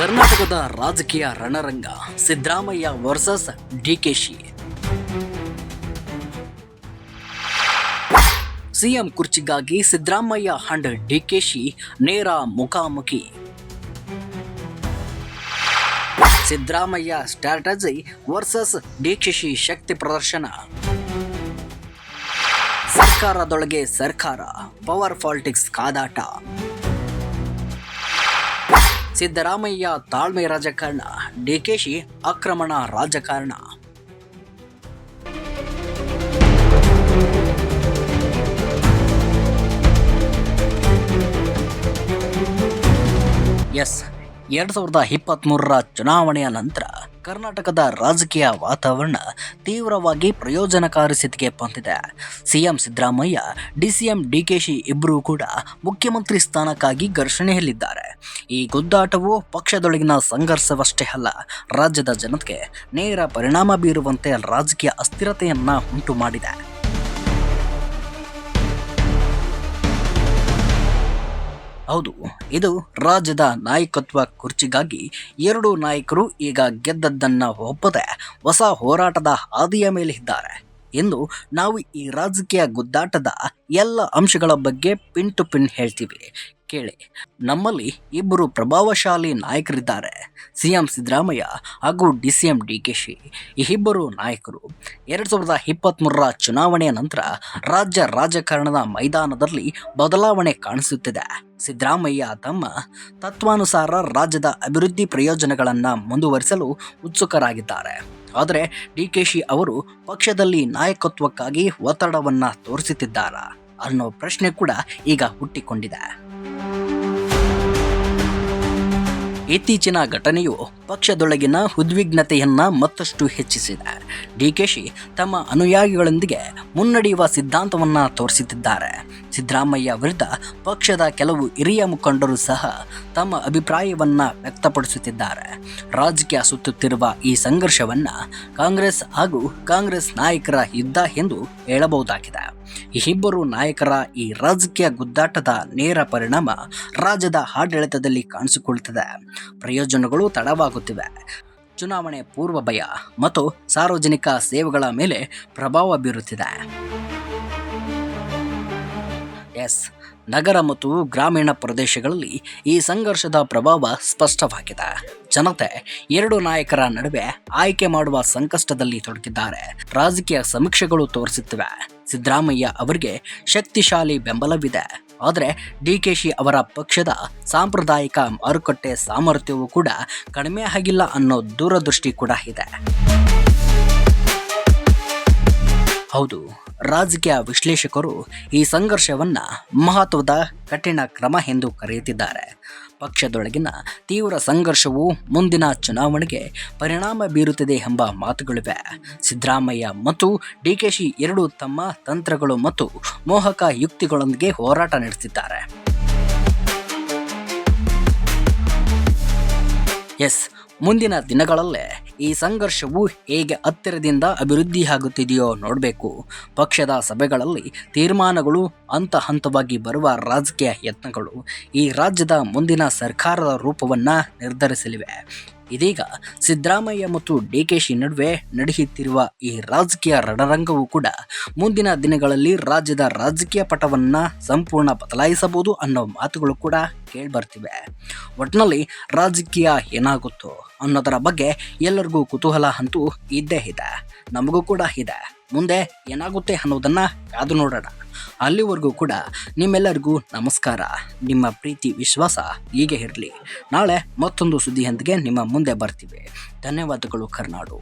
ಕರ್ನಾಟಕದ ರಾಜಕೀಯ ರಣರಂಗ, ಸಿದ್ದರಾಮಯ್ಯ ವರ್ಸಸ್ ಡಿಕೆಶಿ ಸಿಎಂ ಕುರ್ಚಿಗಾಗಿ ಸಿದ್ದರಾಮಯ್ಯ ಅಂಡ್ ಡಿಕೆಶಿ ನೇರ ಮುಖಾಮುಖಿ. ಸಿದ್ದರಾಮಯ್ಯ ಸ್ಟ್ರಾಟಜಿ ವರ್ಸಸ್ ಡಿಕೆಶಿ ಶಕ್ತಿ ಪ್ರದರ್ಶನ. ಸರ್ಕಾರದೊಳಗೆ ಸರ್ಕಾರ ಪವರ್ ಪಾಲಿಟಿಕ್ಸ್ ಕಾದಾಟ. ಸಿದ್ದರಾಮಯ್ಯ ತಾಳ್ಮೆ ರಾಜಕಾರಣ, ಡಿಕೆಶಿ ಆಕ್ರಮಣ ರಾಜಕಾರಣ. ಎಸ್, ಎರಡ್ ಸಾವಿರದ ಇಪ್ಪತ್ತ್ಮೂರರ ಚುನಾವಣೆಯ ನಂತರ ಕರ್ನಾಟಕದ ರಾಜಕೀಯ ವಾತಾವರಣ ತೀವ್ರವಾಗಿ ಪ್ರಯೋಜನಕಾರಿ ಸ್ಥಿತಿಗೆ ಬಂದಿದೆ. ಸಿಎಂ ಸಿದ್ದರಾಮಯ್ಯ, ಡಿಸಿಎಂ ಡಿಕೆಶಿ ಇಬ್ಬರೂ ಕೂಡ ಮುಖ್ಯಮಂತ್ರಿ ಸ್ಥಾನಕ್ಕಾಗಿ ಘರ್ಷಣೆಯಲ್ಲಿದ್ದಾರೆ. ಈ ಗುದ್ದಾಟವು ಪಕ್ಷದೊಳಗಿನ ಸಂಘರ್ಷವಷ್ಟೇ ಅಲ್ಲ, ರಾಜ್ಯದ ಜನತೆಗೆ ನೇರ ಪರಿಣಾಮ ಬೀರುವಂತೆ ರಾಜಕೀಯ ಅಸ್ಥಿರತೆಯನ್ನ ಉಂಟು ಮಾಡಿದೆ. ಹೌದು, ಇದು ರಾಜ್ಯದ ನಾಯಕತ್ವ ಕುರ್ಚಿಗಾಗಿ ಎರಡು ನಾಯಕರು ಈಗ ಗೆದ್ದದ್ದನ್ನು ಒಪ್ಪದೆ ಹೊಸ ಹೋರಾಟದ ಹಾದಿಯ ಮೇಲೆ ಇದ್ದಾರೆ. ಎಂದು ನಾವು ಈ ರಾಜಕೀಯ ಗುದ್ದಾಟದ ಎಲ್ಲ ಅಂಶಗಳ ಬಗ್ಗೆ ಪಿನ್ ಟು ಪಿನ್ ಹೇಳ್ತೀವಿ. ಕೇಳಿ, ನಮ್ಮಲ್ಲಿ ಇಬ್ಬರು ಪ್ರಭಾವಶಾಲಿ ನಾಯಕರಿದ್ದಾರೆ. ಸಿ ಎಂ ಸಿದ್ದರಾಮಯ್ಯ ಹಾಗೂ D C M D K Shi. ಈ ಇಬ್ಬರು ನಾಯಕರು ಎರಡು ಸಾವಿರದ ಇಪ್ಪತ್ತ್ಮೂರರ ಚುನಾವಣೆಯ ನಂತರ ರಾಜ್ಯ ರಾಜಕಾರಣದ ಮೈದಾನದಲ್ಲಿ ಬದಲಾವಣೆ ಕಾಣಿಸುತ್ತಿದೆ. ಸಿದ್ದರಾಮಯ್ಯ ತಮ್ಮ ತತ್ವಾನುಸಾರ ರಾಜ್ಯದ ಅಭಿವೃದ್ಧಿ ಪ್ರಯೋಜನಗಳನ್ನು ಮುಂದುವರಿಸಲು ಉತ್ಸುಕರಾಗಿದ್ದಾರೆ. ಆದರೆ ಡಿ ಕೆ ಶಿ ಅವರು ಪಕ್ಷದಲ್ಲಿ ನಾಯಕತ್ವಕ್ಕಾಗಿ ಒತ್ತಡವನ್ನು ತೋರಿಸುತ್ತಿದ್ದಾರಾ ಅನ್ನೋ ಪ್ರಶ್ನೆ ಕೂಡ ಈಗ ಹುಟ್ಟಿಕೊಂಡಿದೆ. ಇತ್ತೀಚಿನ ಘಟನೆಯು ಪಕ್ಷದೊಳಗಿನ ಉದ್ವಿಗ್ನತೆಯನ್ನ ಮತ್ತಷ್ಟು ಹೆಚ್ಚಿಸಿದೆ. ಡಿಕೆಶಿ ತಮ್ಮ ಅನುಯಾಯಿಗಳೊಂದಿಗೆ ಮುನ್ನಡೆಯುವ ಸಿದ್ಧಾಂತವನ್ನ ತೋರಿಸುತ್ತಿದ್ದಾರೆ. ಸಿದ್ದರಾಮಯ್ಯ ವಿರುದ್ಧ ಪಕ್ಷದ ಕೆಲವು ಹಿರಿಯ ಮುಖಂಡರು ಸಹ ತಮ್ಮ ಅಭಿಪ್ರಾಯವನ್ನ ವ್ಯಕ್ತಪಡಿಸುತ್ತಿದ್ದಾರೆ. ರಾಜಕೀಯ ಸುತ್ತುತ್ತಿರುವ ಈ ಸಂಘರ್ಷವನ್ನ ಕಾಂಗ್ರೆಸ್ ಹಾಗೂ ಕಾಂಗ್ರೆಸ್ ನಾಯಕರ ಯುದ್ಧ ಎಂದು ಹೇಳಬಹುದಾಗಿದೆ. ಈ ಇಬ್ಬರು ನಾಯಕರ ಈ ರಾಜಕೀಯ ಗುದ್ದಾಟದ ನೇರ ಪರಿಣಾಮ ರಾಜ್ಯದ ಆಡಳಿತದಲ್ಲಿ ಕಾಣಿಸಿಕೊಳ್ಳುತ್ತದೆ ಪ್ರಯೋಜನಗಳು ತಡವಾಗುತ್ತಿವೆ. ಚುನಾವಣೆ ಪೂರ್ವ ಭಯ ಮತ್ತು ಸಾರ್ವಜನಿಕ ಸೇವೆಗಳ ಮೇಲೆ ಪ್ರಭಾವ ಬೀರುತ್ತಿದೆ. ಎಸ್. ನಗರ ಮತ್ತು ಗ್ರಾಮೀಣ ಪ್ರದೇಶಗಳಲ್ಲಿ ಈ ಸಂಘರ್ಷದ ಪ್ರಭಾವ ಸ್ಪಷ್ಟವಾಗಿದೆ. ಜನತೆ ಎರಡು ನಾಯಕರ ನಡುವೆ ಆಯ್ಕೆ ಮಾಡುವ ಸಂಕಷ್ಟದಲ್ಲಿ ತೊಡಗಿದ್ದಾರೆ. ರಾಜಕೀಯ ಸಮೀಕ್ಷೆಗಳು ತೋರಿಸುತ್ತಿವೆ. ಸಿದ್ದರಾಮಯ್ಯ ಅವರಿಗೆ ಶಕ್ತಿಶಾಲಿ ಬೆಂಬಲವಿದೆ. ಆದರೆ ಡಿಕೆಶಿ ಅವರ ಪಕ್ಷದ ಸಾಂಪ್ರದಾಯಿಕ ಮಾರುಕಟ್ಟೆ ಸಾಮರ್ಥ್ಯವೂ ಕೂಡ ಕಡಿಮೆ ಆಗಿಲ್ಲ ಅನ್ನೋ ದೂರದೃಷ್ಟಿ ಕೂಡ ಇದೆ. ಹೌದು. ರಾಜಕೀಯ ವಿಶ್ಲೇಷಕರು ಈ ಸಂಘರ್ಷವನ್ನ ಮಹತ್ವದ ಕಠಿಣ ಕ್ರಮ ಎಂದು ಕರೆಯುತ್ತಿದ್ದಾರೆ. ಪಕ್ಷದೊಳಗಿನ ತೀವ್ರ ಸಂಘರ್ಷವು ಮುಂದಿನ ಚುನಾವಣೆಗೆ ಪರಿಣಾಮ ಬೀರುತ್ತದೆ ಎಂಬ ಮಾತುಗಳಿವೆ. ಸಿದ್ದರಾಮಯ್ಯ ಮತ್ತು ಡಿ ಕೆ ಶಿ ಎರಡೂ ತಮ್ಮ ತಂತ್ರಗಳು ಮತ್ತು ಮೋಹಕ ಯುಕ್ತಿಗಳೊಂದಿಗೆ ಹೋರಾಟ ನಡೆಸಿದ್ದಾರೆ. ಎಸ್, ಮುಂದಿನ ದಿನಗಳಲ್ಲೇ ಈ ಸಂಘರ್ಷವು ಹೇಗೆ ಹತ್ತಿರದಿಂದ ಅಭಿವೃದ್ಧಿಯಾಗುತ್ತಿದೆಯೋ ನೋಡಬೇಕು. ಪಕ್ಷದ ಸಭೆಗಳಲ್ಲಿ ತೀರ್ಮಾನಗಳು ಹಂತ ಹಂತವಾಗಿ ಬರುವ ರಾಜಕೀಯ ಯತ್ನಗಳು ಈ ರಾಜ್ಯದ ಮುಂದಿನ ಸರ್ಕಾರದ ರೂಪವನ್ನು ನಿರ್ಧರಿಸಲಿವೆ. ಇದೀಗ ಸಿದ್ದರಾಮಯ್ಯ ಮತ್ತು ಡಿಕೆಶಿ ನಡುವೆ ನಡೆಯುತ್ತಿರುವ ಈ ರಾಜಕೀಯ ರಣರಂಗವು ಕೂಡ ಮುಂದಿನ ದಿನಗಳಲ್ಲಿ ರಾಜ್ಯದ ರಾಜಕೀಯ ಪಟವನ್ನ ಸಂಪೂರ್ಣ ಬದಲಾಯಿಸಬಹುದು ಅನ್ನೋ ಮಾತುಗಳು ಕೂಡ ಕೇಳಿಬರ್ತಿವೆ. ಒಟ್ಟಿನಲ್ಲಿ ರಾಜಕೀಯ ಏನಾಗುತ್ತೋ ಅನ್ನೋದರ ಬಗ್ಗೆ ಎಲ್ಲರಿಗೂ ಕುತೂಹಲ ಅಂತೂ ಇದ್ದೇ ಇದೆ. ನಮಗೂ ಕೂಡ ಇದೆ. ಮುಂದೆ ಏನಾಗುತ್ತೆ ಅನ್ನೋದನ್ನ ಕಾದು ನೋಡೋಣ. ಅಲ್ಲಿವರೆಗೂ ಕೂಡ ನಿಮ್ಮೆಲ್ಲರಿಗೂ ನಮಸ್ಕಾರ. ನಿಮ್ಮ ಪ್ರೀತಿ, ವಿಶ್ವಾಸ ಹೀಗೆ ಇರಲಿ. ನಾಳೆ ಮತ್ತೊಂದು ಸುದ್ದಿಯೊಂದಿಗೆ ನಿಮ್ಮ ಮುಂದೆ ಬರ್ತೀವಿ. ಧನ್ಯವಾದಗಳು ಕರ್ನಾಡು.